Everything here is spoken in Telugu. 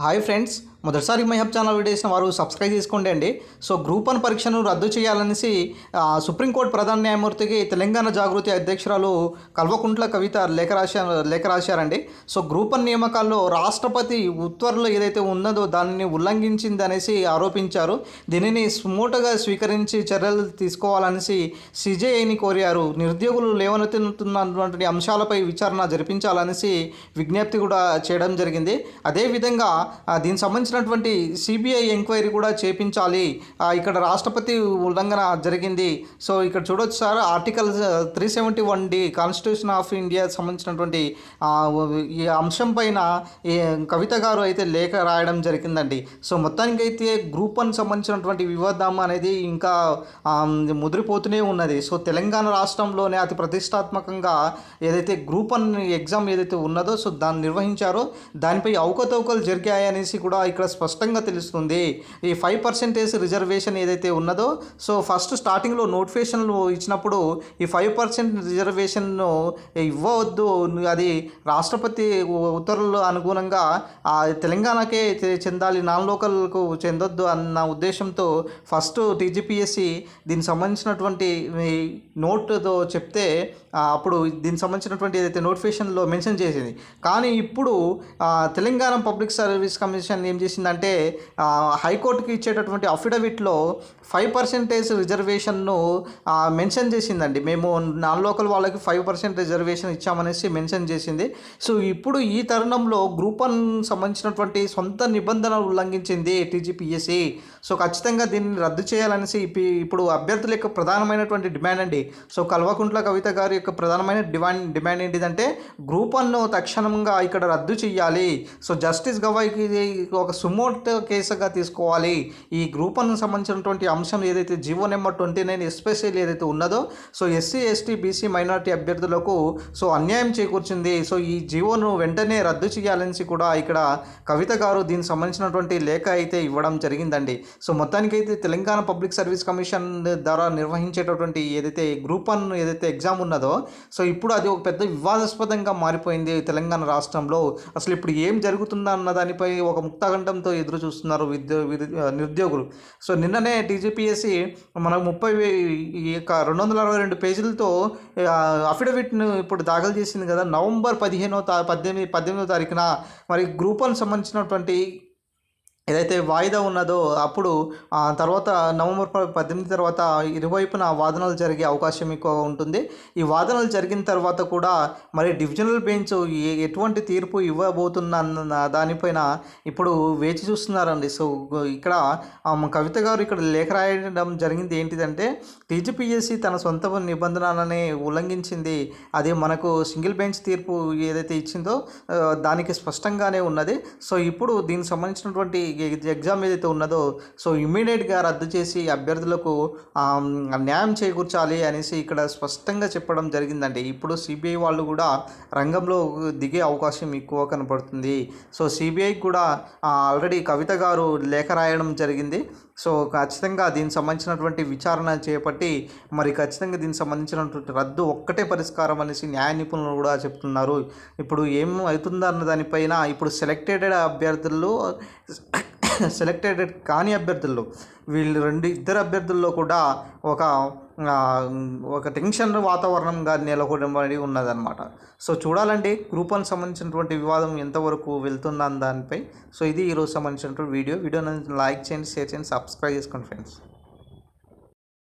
హాయ్ ఫ్రెండ్స్ మొదటిసారి మై ఛానల్ వీడియో చేసిన వారు సబ్స్క్రైబ్ చేసుకోండి అండి. సో గ్రూప్ వన్ పరీక్షను రద్దు చేయాలనేసి సుప్రీంకోర్టు ప్రధాన న్యాయమూర్తికి తెలంగాణ జాగృతి అధ్యక్షురాలు కల్వకుంట్ల కవిత లేఖ రాశారు లేఖ రాశారండి. సో గ్రూప్ వన్ నియామకాల్లో రాష్ట్రపతి ఉత్తర్వులు ఏదైతే ఉన్నదో దానిని ఉల్లంఘించింది అనేసి ఆరోపించారు. దీనిని సుమోటగా స్వీకరించి చర్యలు తీసుకోవాలనేసి సిజేఐని కోరారు. నిరుద్యోగులు లేవనెత్తుతున్నటువంటి అంశాలపై విచారణ జరిపించాలనేసి విజ్ఞప్తి కూడా చేయడం జరిగింది. అదేవిధంగా దీనికి సంబంధించి సంబంధించినటువంటి సిబిఐ ఎంక్వైరీ కూడా చేపించాలి. ఇక్కడ రాష్ట్రపతి ఉల్లంఘన జరిగింది. సో ఇక్కడ చూడొచ్చు sir article three seventy one D constitution of India సంబంధించినటువంటి ఈ అంశం పైన కవిత గారు అయితే లేఖ రాయడం జరిగిందండి. సో మొత్తానికి అయితే గ్రూప్ వన్ సంబంధించినటువంటి వివాదం అనేది ఇంకా ముదిరిపోతూనే ఉన్నది. సో తెలంగాణ రాష్ట్రంలోనే అతి ప్రతిష్టాత్మకంగా ఏదైతే గ్రూప్ వన్ ఎగ్జామ్ ఏదైతే ఉన్నదో సో దాన్ని నిర్వహించారో దానిపై అవకతవకలు జరిగాయనేసి కూడా ఇక్కడ స్పష్టంగా తెలుస్తుంది. ఈ ఫైవ్ పర్సెంటేజ్ రిజర్వేషన్ ఏదైతే ఉన్నదో సో ఫస్ట్ స్టార్టింగ్లో నోటిఫికేషన్లు ఇచ్చినప్పుడు ఈ ఫైవ్ పర్సెంట్ రిజర్వేషన్ను ఇవ్వవద్దు. అది రాష్ట్రపతి ఉత్తర్వులు అనుగుణంగా తెలంగాణకే చెందాలి నాన్ లోకల్కు చెందొద్దు అన్న ఉద్దేశంతో ఫస్ట్ టీజీపీఎస్సి దీనికి సంబంధించినటువంటి నోట్తో నోటుతో చెప్తే అప్పుడు దీనికి సంబంధించినటువంటి ఏదైతే నోటిఫికేషన్లో మెన్షన్ చేసింది. కానీ ఇప్పుడు తెలంగాణ పబ్లిక్ సర్వీస్ కమిషన్ ఏం చేసిందంటే హైకోర్టుకి ఇచ్చేటటువంటి అఫిడవిట్లో ఫైవ్ పర్సెంటేజ్ రిజర్వేషన్ను మెన్షన్ చేసిందండి. మేము నాన్ లోకల్ వాళ్ళకి ఫైవ్ పర్సెంట్ రిజర్వేషన్ ఇచ్చామనేసి మెన్షన్ చేసింది. సో ఇప్పుడు ఈ తరుణంలో గ్రూప్ వన్ సంబంధించినటువంటి సొంత నిబంధనలు ఉల్లంఘించింది టీజీపీఎస్సి సో ఖచ్చితంగా దీన్ని రద్దు చేయాలనేసి ఇప్పుడు అభ్యర్థుల యొక్క ప్రధానమైనటువంటి డిమాండ్ అండి. సో కల్వకుంట్ల కవిత గారి యొక్క ప్రధానమైన డిమాండ్ డిమాండ్ ఏంటిదంటే గ్రూప్ వన్ను తక్షణంగా ఇక్కడ రద్దు చేయాలి సో జస్టిస్ గవాయికి ఒక సుమోట్ కేసుగా తీసుకోవాలి. ఈ గ్రూప్ సంబంధించినటువంటి అంశం ఏదైతే GO number twenty nine special ఏదైతే ఉన్నదో so SC ST BC minority అభ్యర్థులకు సో అన్యాయం చేకూర్చింది. సో ఈ జీవోను వెంటనే రద్దు చేయాలని కూడా ఇక్కడ కవిత గారు దీనికి సంబంధించినటువంటి లేఖ అయితే ఇవ్వడం జరిగిందండి. సో మొత్తానికైతే తెలంగాణ పబ్లిక్ సర్వీస్ కమిషన్ ద్వారా నిర్వహించేటటువంటి ఏదైతే గ్రూప్ వన్ ఏదైతే ఎగ్జామ్ ఉన్నదో సో ఇప్పుడు అది ఒక పెద్ద వివాదాస్పదంగా మారిపోయింది తెలంగాణ రాష్ట్రంలో. అసలు ఇప్పుడు ఏం జరుగుతుందా అన్న దానిపై ఒక ముక్తగండంతో ఎదురు చూస్తున్నారు విద్య నిరుద్యోగులు. సో నిన్ననే టీజీపీఎస్సి మన ముప్పై ఈ యొక్క రెండు వందల అరవై రెండు పేజీలతో అఫిడవిట్ను ఇప్పుడు దాఖలు చేసింది కదా నవంబర్ పదిహేనో తా పద్దెనిమిది పద్దెనిమిదో తారీఖున. మరి గ్రూప్ వన్ సంబంధించినటువంటి ఏదైతే వాయిదా ఉన్నదో అప్పుడు ఆ తర్వాత నవంబర్ పద్దెనిమిది తర్వాత ఇరువైపున వాదనలు జరిగే అవకాశం ఎక్కువగా ఉంటుంది. ఈ వాదనలు జరిగిన తర్వాత కూడా మరి డివిజనల్ బెంచ్ ఎటువంటి తీర్పు ఇవ్వబోతున్న దానిపైన ఇప్పుడు వేచి చూస్తున్నారండి. సో ఇక్కడ ఆ, కవిత గారు ఇక్కడ లేఖ రాయడం జరిగింది ఏంటిదంటే టీజీపీఎస్సీ తన సొంత నిబంధనలని ఉల్లంఘించింది. అది మనకు సింగిల్ బెంచ్ తీర్పు ఏదైతే ఇచ్చిందో దానికి స్పష్టంగానే ఉన్నది. సో ఇప్పుడు దీనికి సంబంధించినటువంటి ఎగ్జామ్ ఏదైతే ఉన్నదో సో ఇమ్మీడియట్గా రద్దు చేసి అభ్యర్థులకు న్యాయం చేకూర్చాలి అనేసి ఇక్కడ స్పష్టంగా చెప్పడం జరిగిందండి. ఇప్పుడు సిబిఐ వాళ్ళు కూడా రంగంలో దిగే అవకాశం ఎక్కువ కనపడుతుంది. సో సిబిఐ కూడా ఆల్రెడీ కవిత గారు లేఖ రాయడం జరిగింది. సో ఖచ్చితంగా దీనికి సంబంధించినటువంటి విచారణ చేపట్టి మరి ఖచ్చితంగా దీనికి సంబంధించినటువంటి రద్దు ఒక్కటే పరిష్కారం అనేసి న్యాయ నిపుణులు కూడా చెప్తున్నారు. ఇప్పుడు ఏం అవుతుందన్న దానిపైన ఇప్పుడు సెలెక్టెడ్ అభ్యర్థులు సెలెక్టెడ్ కాని అభ్యర్థుల్లో వీళ్ళు రెండు ఇద్దరు అభ్యర్థుల్లో కూడా ఒక ఒక టెన్షన్ వాతావరణం కానీ నెలకొనబడి ఉన్నదన్నమాట. సో చూడాలండి గ్రూప్ వన్ సంబంధించినటువంటి వివాదం ఎంతవరకు వెళ్తుందని దానిపై. సో ఇది ఈరోజు సంబంధించినటువంటి వీడియో. వీడియో లైక్ చేయండి షేర్ చేయండి సబ్స్క్రైబ్ చేసుకోండి ఫ్రెండ్స్.